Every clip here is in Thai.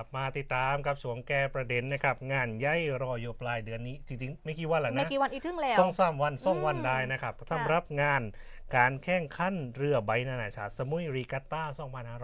กลับมาติดตามกับสวงแกประเด็นนะครับงานย่อยรออยู่ปลายเดือนนี้จริงๆไม่กี่วันแล้วไม่นะกี่วันอีกถึงแล้วสองสามวันสองวันอืมได้นะครับค่ะสำหรับงานการแข่งขันเรือใบนานาชาติสมุยรีกัตตา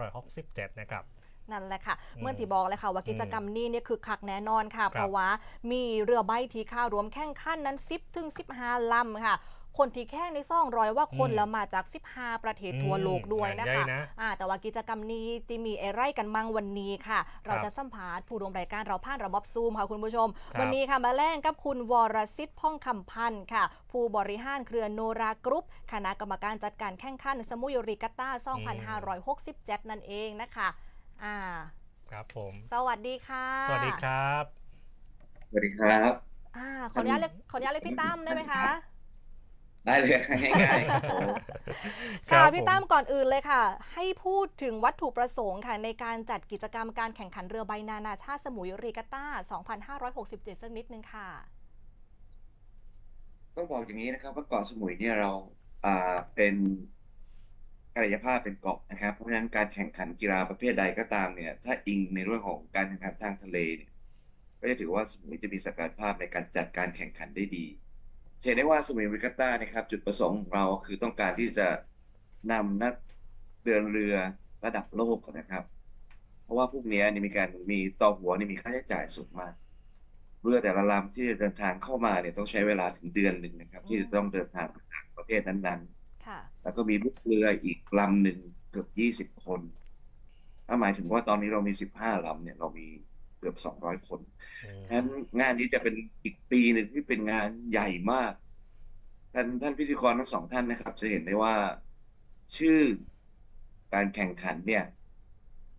2567 นะครับนั่นแหละค่ะอืมเมื่อที่บอกเลยค่ะว่ากิจกรรมนี้เนี่ยคือคักแน่นอนค่ะ เพราะว่ามีเรือใบที่เข้ารวมแข่งขันนั้น 10 ถึง 15 ลำค่ะ คนที่แข่งในซ่องรอยว่าคนอืมแล้วมาจาก 15 ประเทศทั่วโลกด้วยนะงานใหญ่คะนะอ่าแต่ว่ากิจกรรมนี้จะมีอะไรกันมั่งวันนี้ค่ะ เราครับจะสัมภาษณ์ผู้ร่วมรายการเราผ่านระบบซูมค่ะคุณผู้ชมครับวันนี้ค่ะมาแล่งกับคุณวรสิทธิ์พ่องคำพันธ์ค่ะ ผู้บริหารเครือโนรากรุ๊ปคณะกรรมการจัดการแข่งขันสมุยริกัตตา2567 นั่นเองนะคะอ่าครับผม สวัสดีค่ะ สวัสดีครับ สวัสดีครับอ่าขออนุญาตเรียกขออนุญาตเรียกพี่ตั้มได้ไหมคะ ได้เลย ง่ายๆครับผมครัค่ะบพี่ผมตั้มก่อนอื่นเลยค่ะ ให้พูดถึงวัตถุประสงค์ค่ะ ในการจัดกิจกรรมการแข่งขันเรือใบนานาชาติสมุยรีกัตตา2567 สักนิดนึงค่ะ ต้องบอกอย่างนี้นะครับว่าเกาะสมุยเนี่ยเราอ่าเป็นกายภาพเป็นเกาะนะครับ เพราะฉะนั้นการแข่งขันกีฬาประเภทใดก็ตามเนี่ย ถ้าอิงในเรื่องของการแข่งขันทางทะเลเนี่ยก็จะถือว่าสมุยจะมีศักยภาพในการจัดการแข่งขันได้ดี เช่นได้ว่าสมุยริกัตตานะครับ จุดประสงค์ของเราคือต้องการที่จะนำนักเดินเรือระดับโลกนะครับ เพราะว่าพวกเนี้ยเนี่ยมีการมีต่อหัวเนี่ยมีค่าใช้จ่ายสูงมากเรือแต่ละลำที่จะเดินทางเข้ามาเนี่ยต้องใช้เวลาถึงเดือนหนึ่งนะครับ ที่จะต้องเดินทางไปต่างประเทศนั้นค่ะๆแล้วก็มีลูกเรืออีกลำหนึ่งเกือบยี่สิบคนนั่นหมายถึงว่าตอนนี้เรามีสิบห้าลำเนี่ยเรามี เกือบสองร้อยคนอืมฉะนั้นงานนี้จะเป็นอีกปีหนึ่งที่เป็นงานใหญ่มาก ท่านท่านพิธีกรทั้งสองท่านนะครับ จะเห็นได้ว่าชื่อการแข่งขันเนี่ย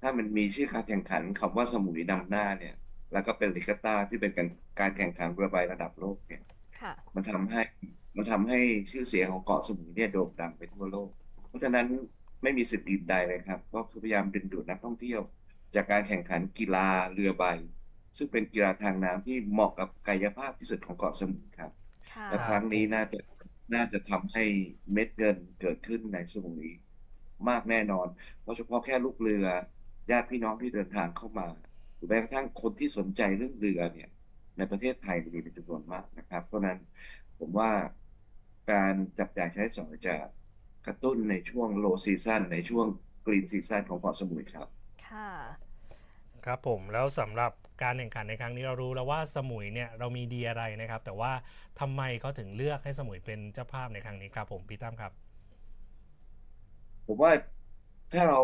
ถ้ามันมีชื่อการแข่งขันคำว่าสมุยนำหน้าเนี่ย แล้วก็เป็นลิกาต้าที่เป็นการการแข่งขันเรือใบระดับโลกเนี่ยค่ะมันทำให้มันทำให้ชื่อเสียงของเกาะสมุยเนี่ยโด่งดังไปทั่วโลก เพราะฉะนั้นไม่มีสิ่งอื่นใดเลยครับ ก็คือพยายามดึงดูดนักท่องเที่ยว จากการแข่งขันกีฬาเรือใบ ซึ่งเป็นกีฬาทางน้ำที่เหมาะกับกายภาพที่สุดของเกาะสมุยครับค่ะและครั้งนี้น่าจะน่าจะทำให้เม็ดเงินเกิดขึ้นในสมุยมากแน่นอน เพราะเฉพาะแค่ลูกเรือญาติพี่น้องที่เดินทางเข้ามาหรือแม้กระทั่งคนที่สนใจเรื่องเรือเนี่ย ในประเทศไทยมีเป็นจำนวนมากนะครับ เพราะฉะนั้นผมว่าการจับจ่ายใช้สอยจะกระตุ้นในช่วงโลซีซั o นในช่วงกรีนซีซั o นของเกาะสมุยครับ ค่ะ ครับผมแล้วสำหรับการแข่งขันในครั้งนี้เรารู้แล้วว่าสมุยเนี่ยเรามีดีอะไรนะครับ แต่ว่าทำไมเขาถึงเลือกให้สมุยเป็นเจ้าภาพในครั้งนี้ครับผมพี่ตั้มครับ ผมว่าถ้าเรา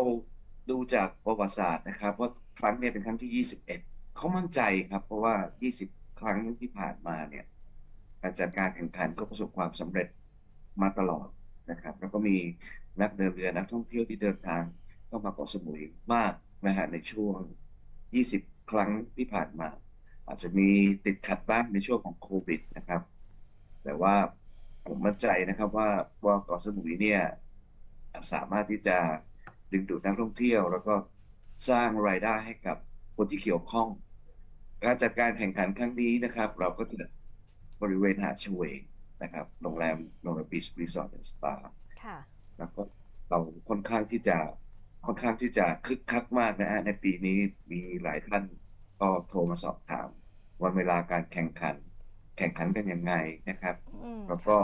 ดูจากประวัติศาสตร์นะครับ ว่าครั้งเนี้เป็นครั้งที่ 21เขามั่นใจครับ เพราะว่า 20 ครั้งที่ผ่านมาเนี่ยการจัดการแข่งขันก็ประสบความสำเร็จมาตลอดนะครับ แล้วก็มีนักเดินเรือนักท่องเที่ยวที่เดินทางเข้ามาเกาะสมุยมาก นะฮะในช่วง 20 ครั้งที่ผ่านมา อาจจะมีติดขัดบ้างในช่วงของโควิดนะครับ แต่ว่าผมมั่นใจนะครับว่าว่าเกาะสมุยเนี่ยสามารถที่จะดึงดูดนักท่องเที่ยว แล้วก็สร้างรายได้ให้กับคนที่เกี่ยวข้อง การจัดการแข่งขันครั้งนี้นะครับ เราก็จะบริเวณหาดชเวงนะครับโรงแรมโรงแรมบีชรีสอร์ทสปาค่ะแล้วก็เราค่อนข้างที่จะ ค่อนข้างที่จะคึกคักมากนะฮะในปีนี้มีหลายท่านก็โทรมาสอบถาม วันเวลาการแข่งขัน แข่งขันกันยังไงนะครับอืมแล้วก็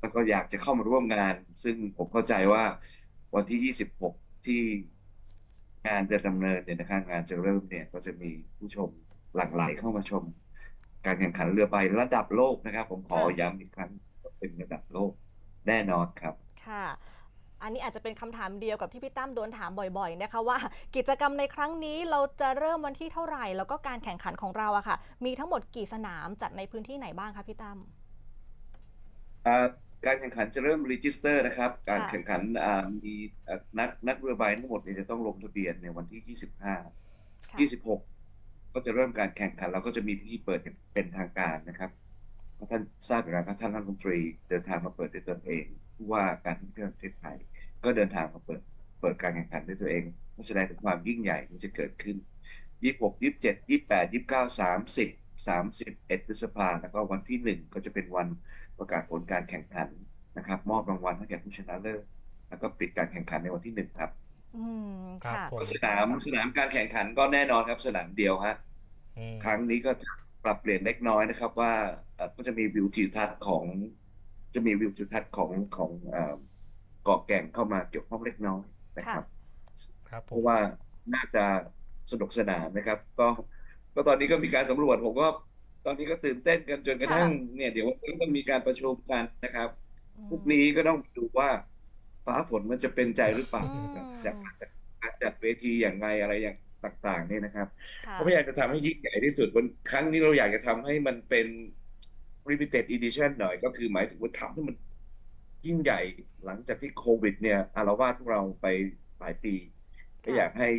แล้วก็อยากจะเข้ามาร่วมงาน ซึ่งผมเข้าใจว่าวันที่ 26 ที่งานจะดำเนินเนี่ยนะครับงานจะเริ่มเนี่ยก็จะมีผู้ชมหลั่งไหลเข้ามาชม การแข่งขันเรือใบระดับโลกนะครับ ผมขอย้ำอีกครั้งว่าเป็นระดับโลกแน่นอนครับ ค่ะ อันนี้อาจจะเป็นคำถามเดียวกับที่พี่ตั้มโดนถามบ่อยๆนะคะว่า กิจกรรมในครั้งนี้เราจะเริ่มวันที่เท่าไหร่ แล้วก็การแข่งขันของเราอะค่ะ มีทั้งหมดกี่สนามจัดในพื้นที่ไหนบ้างคะพี่ตั้มการแข่งขันจะเริ่มรีจิสเตอร์นะครับ การแข่งขันมีนักนักเรือใบทั้งหมดเนี่ยจะต้องลงทะเบียนในวันที่ 25 26 ก็จะเริ่มการแข่งขันแล้วก็จะมีพิธีเปิดเป็นทางการนะครับท่านทราบอยู่แล้วท่านรัฐมนตรีเดินทางมาเปิดด้วยตนเอง ผู้ว่าการท่องเที่ยวแห่งประเทศไทย ก็เดินทางมาเปิดเปิดการแข่งขันด้วยตัวเองก็แสดงถึงความยิ่งใหญ่ที่จะเกิดขึ้น 26 27 28 29 30 31พฤษภาแล้วก็วันที่ 1 ก็จะเป็นวันประกาศผลการแข่งขันนะครับ มอบรางวัลให้แก่ผู้ชนะเลิศแล้วก็ปิดการแข่งขันในวันที่ 1 ครับอืมครับค่ะผมสนามสนามการแข่งขันก็แน่นอนครับสนามเดียวฮะอืมครั้งนี้ก็ปรับเปลี่ยนเล็กน้อยนะครับ ว่าเอ่อก็จะมีวิวทิวทัศน์ของ จะมีวิวทิวทัศน์ของของเอ่อเกาะแก่งเข้ามาเกี่ยวข้องเล็กน้อยนะครับครับผเพมราะว่าน่าจะสนุกสนานนะครับ ก็ก็ตอนนี้ก็มีการสำรวจผมก็ตอนนี้ก็ตื่นเต้นกันจนกระทั่งเนี่ยเดี๋ยววันนี้ก็มีการประชุมกันนะครับพรุ่งนี้ก็ต้องดูว่าฟ้าฝนมันจะเป็นใจหรือเปล่านะครับอืมจากจากการจัดเวทีอย่างไรอะไรอย่างต่างๆเนี่ยนะครับค่ะก็พยายามจะทำให้ยิ่งใหญ่ที่สุดวันครั้งนี้เราอยากจะทำให้มันเป็น limited edition หน่อย ก็คือหมายถึงว่าทำให้มันยิ่งใหญ่หลังจากที่โควิด เนี่ยอาละวาดพวกเราไปหลายปี ก็อยากให้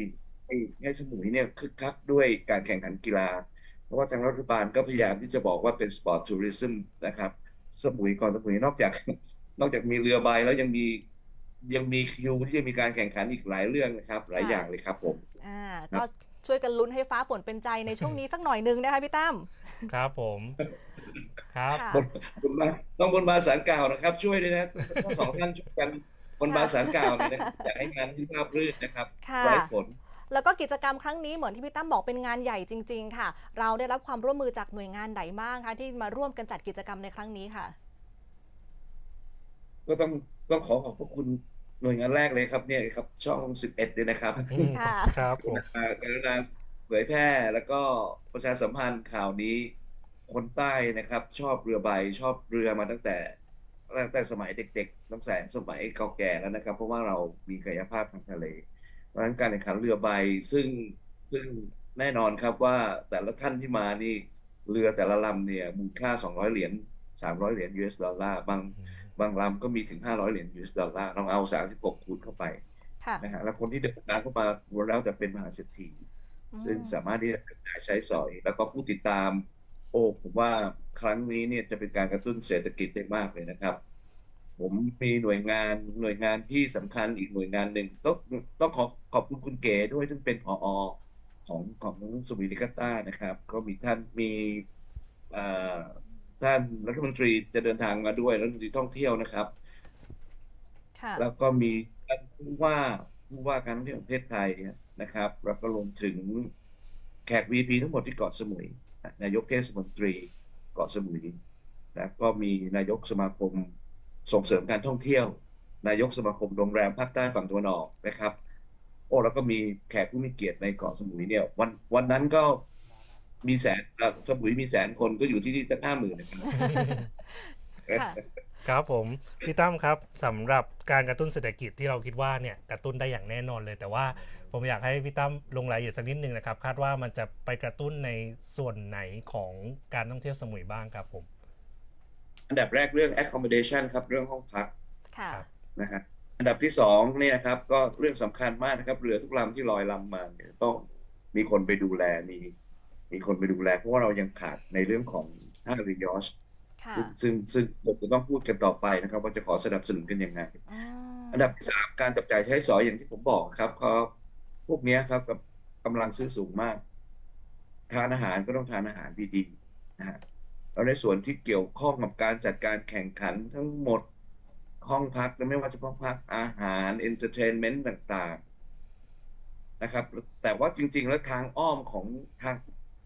ให้ให้สมุยเนี่ยคึกคักด้วยการแข่งขันกีฬา เพราะว่าทางรัฐบาลก็พยายามที่จะบอกว่าเป็นสปอร์ตทัวริซึมนะครับ สมุยก่อนสมุยนอกจาก นอกจากมีเรือใบแล้วยังมียังมีคิวที่จะมีการแข่งขันอีกหลายเรื่องนะครับ หลายอย่างเลยครับผมอ่าก็ช่วยกันลุ้นให้ฟ้าฝนเป็นใจในช่วงนี้สักหน่อยนึงนะคะพี่ตั้มครับผม ครับค่ะบนบนบานต้องบนบานสารกล่าวนะครับ ช่วยด้วยนะทั้งสองท่านช่วยกันบนบานสารกล่าวเลยนะครับอยากให้งานที่ราบรื่นนะครับค่ะไร้ผลแล้วก็กิจกรรมครั้งนี้เหมือนที่พี่ตั้มบอกเป็นงานใหญ่จริง ๆ ค่ะ เราได้รับความร่วมมือจากหน่วยงานไหนบ้างคะที่มาร่วมกันจัดกิจกรรมในครั้งนี้ค่ะ ก็ต้องต้องขอขอบพระคุณหน่วยงานแรกเลยครับเนี่ยครับ ช่องสิบเอ็ดเลยนะครับอืมค่ะครับผมอ่ากรุณาเผยแพร่แล้วก็ประชาสัมพันธ์ข่าวนี้ คนใต้นะครับ ชอบเรือใบชอบเรือมาตั้งแต่ตั้งแต่สมัยเด็กๆตั้งแต่สมัยเก่าแก่แล้วนะครับ เพราะว่าเรามีกายภาพทางทะเล เพราะฉะนั้นการแข่งขันเรือใบซึ่งซึ่งแน่นอนครับว่าแต่ละท่านที่มานี่เรือแต่ละลำเนี่ยมูลค่า 200 เหรียญ300 เหรียญ US ดอลลาร์บางบางลำก็มีถึง 500 เหรียญ US ดอลลาร์ลองเอา 36 คูณเข้าไปค่ะนะฮะแล้วคนที่เดินทางเข้ามารวมแล้วแต่เป็นมหาเศรษฐีซึ่งสามารถที่จะกระจายใช้สอย แล้วก็ผู้ติดตาม โอ้ผมว่าครั้งนี้เนี่ยจะเป็นการกระตุ้นเศรษฐกิจได้มากเลยนะครับ ผมมีหน่วยงานหน่วยงานที่สำคัญอีกหน่วยงานหนึ่งต้องต้องขอขอบคุณคุณเก๋ด้วยซึ่งเป็นผอของของสวีดิกาต้านะครับ ก็มีท่านมีเอ่อท่านรัฐมนตรีจะเดินทางมาด้วยรัฐมนตรีท่องเที่ยวนะครับค่ะแล้วก็มีท่านผู้ว่าผู้ว่าการท่องเที่ยวแห่งประเทศไทยนะครับแล้วก็รวมถึงแขก VP ทั้งหมดที่เกาะสมุย นายกเทศมนตรีเกาะสมุยแล้วก็มีนายกสมาคมส่งเสริมการท่องเที่ยว นายกสมาคมโรงแรมภาคใต้ฝั่งตะวันออกนะครับ โอ้แล้วก็มีแขกผู้มีเกียรติในเกาะสมุยเนี่ย วันวันนั้นก็มีแสนเอ่อสมุยมีแสนคนก็อยู่ที่นี่สักห้าหมื่นนะครับ ค่ะครับผมพี่ตั้มครับสำหรับการกระตุ้นเศรษฐกิจที่เราคิดว่าเนี่ยกระตุ้นได้อย่างแน่นอนเลย แต่ว่าผมอยากให้พี่ตั้มลงรายละเอียดสักนิดนึงนะครับ คาดว่ามันจะไปกระตุ้นในส่วนไหนของการท่องเที่ยวสมุยบ้างครับผม อันดับแรกเรื่อง accommodation ครับเรื่องห้องพักค่ะครับ นะฮะอันดับที่สองเนี่ยนะครับ ก็เรื่องสำคัญมากนะครับเรือทุกลำที่ลอยลำมาเนี่ยต้องมีคนไปดูแลมีมีคนไปดูแล เพราะว่าเรายังขาดในเรื่องของท่าเรือยอชต์ค่ะ ซึ่งซึ่งซึ่งผมจะต้องพูดกันต่อไปนะครับ ว่าจะขอสนับสนุนกันยังไงอืมอันดับที่สามการจับจ่ายใช้สอยอย่างที่ผมบอกครับเขาพวกเนี้ยครับกับกำลังซื้อสูงมาก ทานอาหารก็ต้องทานอาหารดีๆนะฮะแล้วในส่วนที่เกี่ยวข้องกับการจัดการแข่งขันทั้งหมดห้องพักไม่ว่าจะห้องพักอาหารเอนเตอร์เทนเมนต์ต่างๆนะครับ แต่ว่าจริง ๆ แล้วทางอ้อมของทาง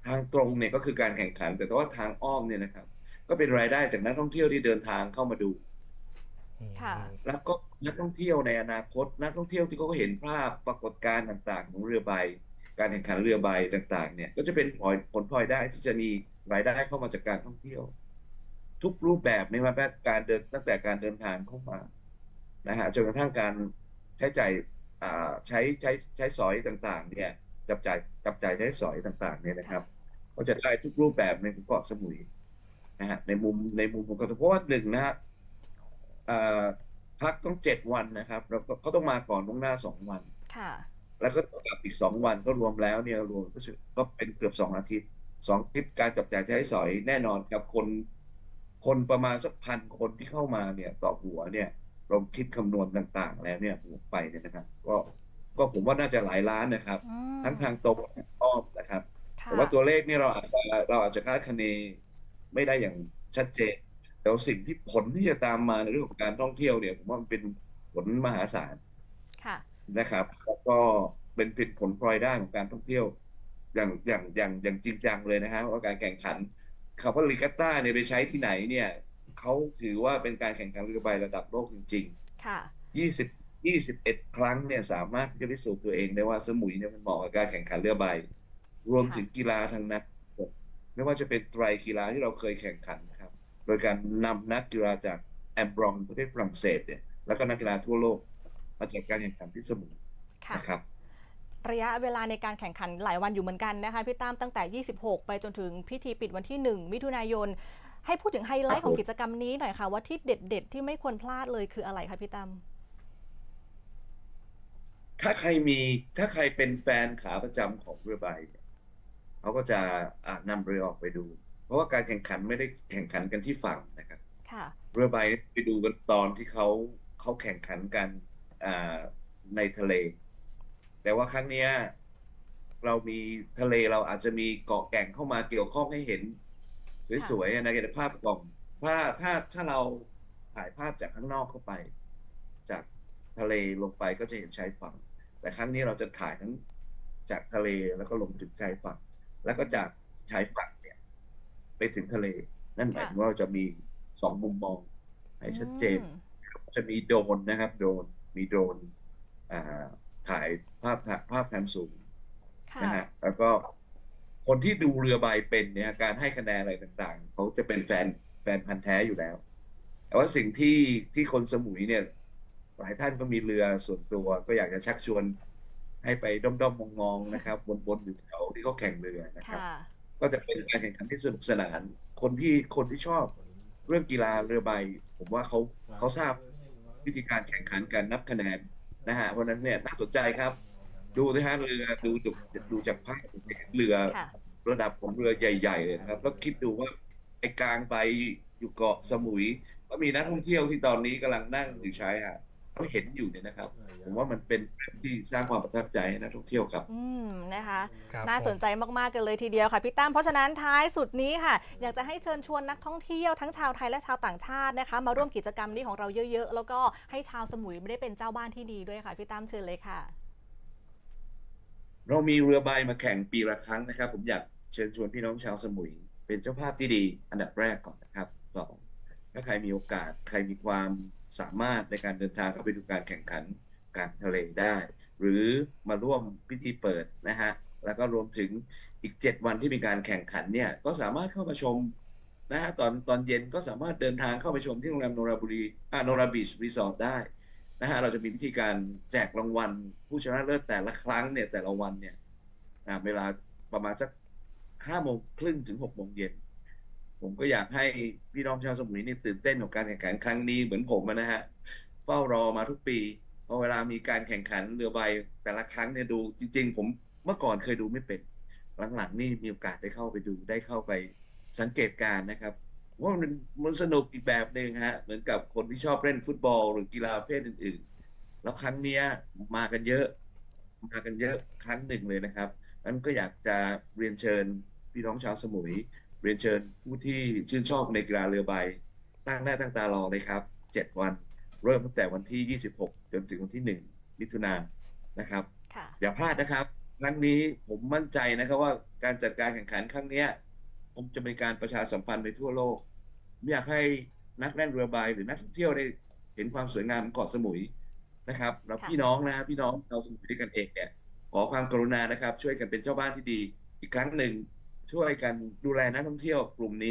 ทางตรงเนี่ยก็คือการแข่งขัน แต่ว่าทางอ้อมเนี่ยนะครับ ก็เป็นรายได้จากนักท่องเที่ยวที่เดินทางเข้ามาดูค่ะแล้วก็นักท่องเที่ยวในอนาคต นักท่องเที่ยวที่เขาก็เห็นภาพปรากฏการณ์ต่างๆ ของเรือใบ การแข่งขันเรือใบต่าง ๆ เนี่ย ก็จะเป็นผลผลพลอยได้ที่จะมีรายได้เข้ามาจากการท่องเที่ยว ทุกรูปแบบไม่ว่าการเดินตั้งแต่การเดินทางเข้ามานะฮะจนกระทั่งการใช้จ่ายอ่าใช้ใช้ใช้สอยต่าง ๆ เนี่ยจับจ่ายจับจ่ายใช้สอยต่าง ๆ เนี่ยนะครับ ก็จะได้ทุกรูปแบบในเกาะสมุย นะฮะในมุมในมุมของเกาะเพราะว่าหนึ่งนะฮะเอ่อพักต้องเจ็ดวันนะครับ แล้วก็เขาต้องมาก่อนล่วงหน้าสองวันค่ะ แล้วก็กลับอีกสองวันก็รวมแล้วเนี่ยรวมก็คือก็เป็นเกือบสองอาทิตย์สองอาทิตย์การจับจ่ายใช้สอยแน่นอนครับคน คนประมาณสักพันคนที่เข้ามาเนี่ยต่อหัวเนี่ยเราคิดคำนวณต่างๆ แล้วเนี่ยหัวไปเนี่ยนะครับ ก็ก็ผมว่าน่าจะหลายล้านนะครับอืมทั้งทางตรงและทางอ้อมนะครับค่ะแต่ว่าตัวเลขเนี่ยเราอาจจะเราอาจจะคาดคะเน ไม่ได้อย่างชัดเจนแต่ว่าสิ่งที่ผลที่จะตามมาในเรื่องของการท่องเที่ยวเนี่ยผมว่ามันเป็นผลมหาศาลค่ะนะครับแล้วก็เป็นผลผลพลอยได้ของการท่องเที่ยว อย่างอย่างอย่างอย่างจริงจังเลยนะฮะว่าการแข่งขันคาว่ารีกัตต้าเนี่ยไปใช้ที่ไหนเนี่ยเขาถือว่าเป็นการแข่งขันเรือใบระดับโลกจริงค่ะๆ20 21ครั้งเนี่ยสามารถที่จะพิสูจน์ตัวเองได้ว่าสมุยเนี่ยมันเหมาะกับการแข่งขันเรือใบ รวมถึงกีฬาทางนั้น ไม่ว่าจะเป็นไตรกีฬาที่เราเคยแข่งขันนะครับ โดยการนำนักกีฬาจากแอมบรองประเทศฝรั่งเศสเนี่ยแล้วก็นักกีฬาทั่วโลกมาจัดการแข่งขันที่สมุยค่ะนะครับระยะเวลาในการแข่งขันหลายวันอยู่เหมือนกันนะคะพี่ตั้มตั้งแต่ 26 ไปจนถึงพิธีปิดวันที่ 1 มิถุนายน ให้พูดถึงไฮไลครัท์บของผมกิจกรรมนี้หน่อยค่ะ ว่าที่เด็ด ๆ ที่ไม่ควรพลาดเลยคืออะไรคะพี่ตั้มถ้าใครมีถ้าใครเป็นแฟนขาประจำของเรือใบ เนี่ยเขาก็จะอ่านำเรือออกไปดู เพราะว่าการแข่งขันไม่ได้แข่งขันกันที่ฝั่งนะครับค่ะเรือใบไปดูกันตอนที่เขาเขาแข่งขันกันอ่าในทะเล แต่ว่าครั้งเนี้ยเรามีทะเลเราอาจจะมีเกาะแก่งเข้ามาเกี่ยวข้องให้เห็นสวยๆนะภาพกล่องถ้าถ้าถ้าเราถ่ายภาพจากข้างนอกเข้าไป จากทะเลลงไปก็จะเห็นชายฝั่ง แต่ครั้งนี้เราจะถ่ายทั้งจากทะเลแล้วก็ลงถึงชายฝั่ง แล้วก็จากชายฝั่งเนี่ย ไปถึงทะเล นั่นหมายถึงว่าเราจะมีสองมุมมองให้ชัดเจนอืมจะมีโดรนนะครับ โดรนมีโดรนอ่าถ่ายภาพถ่ายภาพแทนสูงค่ะนะฮะแล้วก็คนที่ดูเรือใบเป็นเนี่ยการให้คะแนนอะไรต่างๆ เขาจะเป็นแฟนแฟนพันธ์แท้อยู่แล้ว แต่ว่าสิ่งที่ที่คนสมุยเนี่ย หลายท่านก็มีเรือส่วนตัว ก็อยากจะชักชวน ให้ไปด้อมๆมองๆนะครับบนๆอยู่แถวที่เขาแข่งเรือนะครับ ค่ะ ก็จะเป็นการแข่งขันที่สนุกสนาน คนที่คนที่ชอบเรื่องกีฬาเรือใบ ผมว่าเขาเขาทราบวิธีการแข่งขันการนับคะแนนนะฮะเพราะฉะนั้นเนี่ยน่าสนใจครับ ดูนะฮะเรือดูดูดูจากภาพเรือ ค่ะ ระดับของเรือใหญ่ ๆ เลยนะครับ แล้วคิดดูว่าไอ้กลางไปอยู่เกาะสมุย ก็มีนักท่องเที่ยวที่ตอนนี้กำลังนั่งอยู่ชายหาด เขาเห็นอยู่เนี่ยนะครับ ผมว่ามันเป็นเรื่องที่สร้างความประทับใจให้นักท่องเที่ยวครับ อืมนะคะครับน่าสนใจมากๆกันเลยทีเดียวค่ะพี่ตั้มเพราะฉะนั้นท้ายสุดนี้ค่ะ อยากจะให้เชิญชวนนักท่องเที่ยวทั้งชาวไทยและชาวต่างชาตินะคะ มาร่วมกิจกรรมนี้ของเราเยอะ ๆ แล้วก็ให้ชาวสมุยไม่ได้เป็นเจ้าบ้านที่ดีด้วยค่ะพี่ตั้มเชิญเลยค่ะ เรามีเรือใบมาแข่งปีละครั้งนะครับ ผมอยากเชิญชวนพี่น้องชาวสมุย เป็นเจ้าภาพที่ดี อันดับแรกก่อนนะครับสองถ้าใครมีโอกาสใครมีความ สามารถในการเดินทางเข้าไปดูการแข่งขันกางทะเลได้ หรือมาร่วมพิธีเปิดนะฮะแล้วก็รวมถึงอีกเจ็ดวันที่มีการแข่งขันเนี่ยก็สามารถเข้ามาชมนะฮะตอนตอนเย็นก็สามารถเดินทางเข้าไปชมที่โรงแรมโนราบุรีอ่าโนราบีชรีสอร์ทได้นะฮะเราจะมีวิธีการแจกรางวัล ผู้ชนะเลิศแต่ละครั้งเนี่ยแต่ละวันเนี่ยอ่าเวลาประมาณสักห้าโมงครึ่งถึงหกโมงเย็น ผมก็อยากให้พี่น้องชาวสมุยนี่ตื่นเต้นกับการแข่งขันครั้งนี้เหมือนผมนะฮะเฝ้ารอมาทุกปีพอเวลามีการแข่งขันเรือใบแต่ละครั้งเนี่ยดูจริง ๆ ผมเมื่อก่อนเคยดูไม่เป็น หลังๆนี่มีโอกาสได้เข้าไปดูได้เข้าไปสังเกตการนะครับว่ามันมันสนุกอีกแบบหนึ่งฮะเหมือนกับคนที่ชอบเล่นฟุตบอลหรือกีฬาประเภทอื่น ๆ แล้วครั้งนี้มากันเยอะ มากันเยอะครั้งหนึ่งเลยนะครับนั้นก็อยากจะเรียนเชิญพี่น้องชาวสมุย เรียนเชิญผู้ที่ชื่นชอบในกีฬาเรือใบ ตั้งหน้าตั้งตารอเลยครับเจ็ดวัน เริ่มตั้งแต่วันที่ 26 จนถึงวันที่ 1 มิถุนายนนะครับค่ะอย่าพลาดนะครับ ครั้งนี้ผมมั่นใจนะครับว่าการจัดการแข่งขันครั้งเนี้ยผมจะเป็นการประชาสัมพันธ์ไปทั่วโลกผมอยากให้นักเล่นเรือใบหรือนักท่องเที่ยวได้เห็นความสวยงามของเกาะสมุยนะครับเราค่ะพี่น้องนะฮะพี่น้องชาวสมุยด้วยกันเองเนี่ยขอความกรุณานะครับ ช่วยกันเป็นเจ้าบ้านที่ดี อีกครั้งหนึ่ง ช่วยกันดูแลนักท่องเที่ยวกลุ่มนี้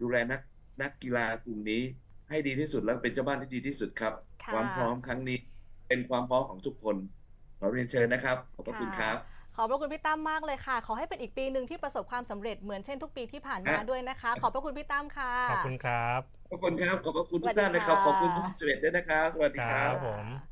ดูแลนักนักกีฬากลุ่มนี้ ให้ดีที่สุดแล้วเป็นเจ้าบ้านที่ดีที่สุดครับค่ะความพร้อมครั้งนี้เป็นความพร้อมของทุกคนขอเรียนเชิญนะครับขอบพระคุณครับขอบพระคุณพี่ตั้มมากเลยค่ะ ขอให้เป็นอีกปีหนึ่งที่ประสบความสำเร็จเหมือนเช่นทุกปีที่ผ่านมาครับด้วยนะคะ ขอบพระคุณพี่ตั้มค่ะ ขอบคุณครับ ขอบคุณครับ ขอบพระคุณสวัทุสกดีท่านเลยครับค่ะขอบคุณทุกเสวตด้วยนะครับ สวัสดีคครัรับผม